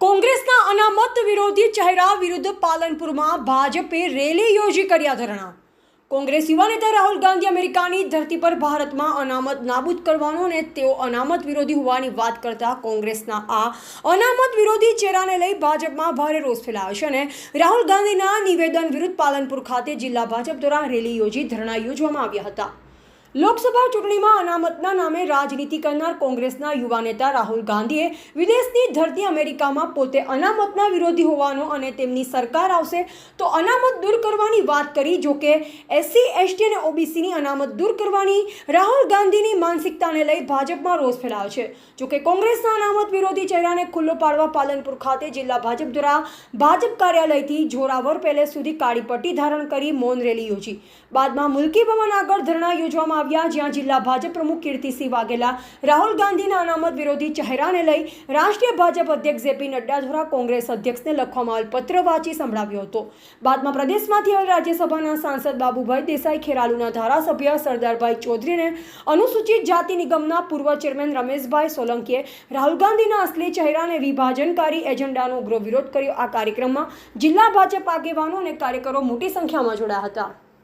કોંગ્રેસના અનામત વિરોધી ચહેરા વિરુદ્ધ પાલનપુરમાં ભાજપે રેલી યોજી કર્યા ધરણા. કોંગ્રેસ યુવા નેતા રાહુલ ગાંધી અમેરિકાની ધરતી પર ભારતમાં અનામત નાબૂદ કરવાનો અને તેઓ અનામત વિરોધી હોવાની વાત કરતા કોંગ્રેસના આ અનામત વિરોધી ચહેરાને લઈ ભાજપમાં ભારે રોષ ફેલાયો છે અને રાહુલ ગાંધીના નિવેદન વિરુદ્ધ પાલનપુર ખાતે જિલ્લા ભાજપ દ્વારા રેલી યોજી ધરણા યોજવામાં આવ્યા હતા. લોકસભા ચૂંટણીમાં અનામતના નામે રાજનીતિ કરનાર કોંગ્રેસના યુવા નેતા રાહુલ ગાંધીએ વિદેશની ધરતી અમેરિકામાં પોતે અનામતના વિરોધી હોવાનો અને તેમની સરકાર આવશે તો અનામત દૂર કરવાની વાત કરી, જો કે એસસી, એસટી અને ઓબીસીની અનામત દૂર કરવાની રાહુલ ગાંધીની માનસિકતાને લઈ ભાજપમાં રોષ ફેલાયો છે. જો કે કોંગ્રેસના અનામત વિરોધી ચહેરાને ખુલ્લો પાડવા પાલનપુર ખાતે જિલ્લા ભાજપ દ્વારા ભાજપ કાર્યાલયથી જોરાવર પેલેસ સુધી કાળી પટ્ટી ધારણ કરી મૌન રેલી યોજી. બાદમાં મુલકી ભવન આગળ ધરણા યોજવામાં આવ્યા જ્યાં જિલ્લા ભાજપ પ્રમુખ કીર્તિસિંહ વાઘેલા, રાહુલ ગાંધીના અનામત વિરોધી ચહેરાને લઈ રાષ્ટ્રીય ભાજપ અધ્યક્ષ જેપી નડ્ડા દ્વારા કોંગ્રેસ અધ્યક્ષને લખવામાં આવેલ પત્ર વાંચી સંભળાવ્યો હતો. બાદમાં પ્રદેશમાંથી આવેલ રાજ્યસભાના સાંસદ બાબુભાઈ દેસાઈ, ખેરાલુના ધારાસભ્ય સરદારભાઈ ચૌધરીને અનુસૂચિત જાતિ નિગમના પૂર્વ ચેરમેન રમેશભાઈ સોલંકીએ રાહુલ ગાંધીના અસલી ચહેરાને વિભાજનકારી એજન્ડાનો ઉગ્ર વિરોધ કર્યો. આ કાર્યક્રમમાં જિલ્લા ભાજપ આગેવાનો અને કાર્યકરો મોટી સંખ્યામાં જોડાયા હતા.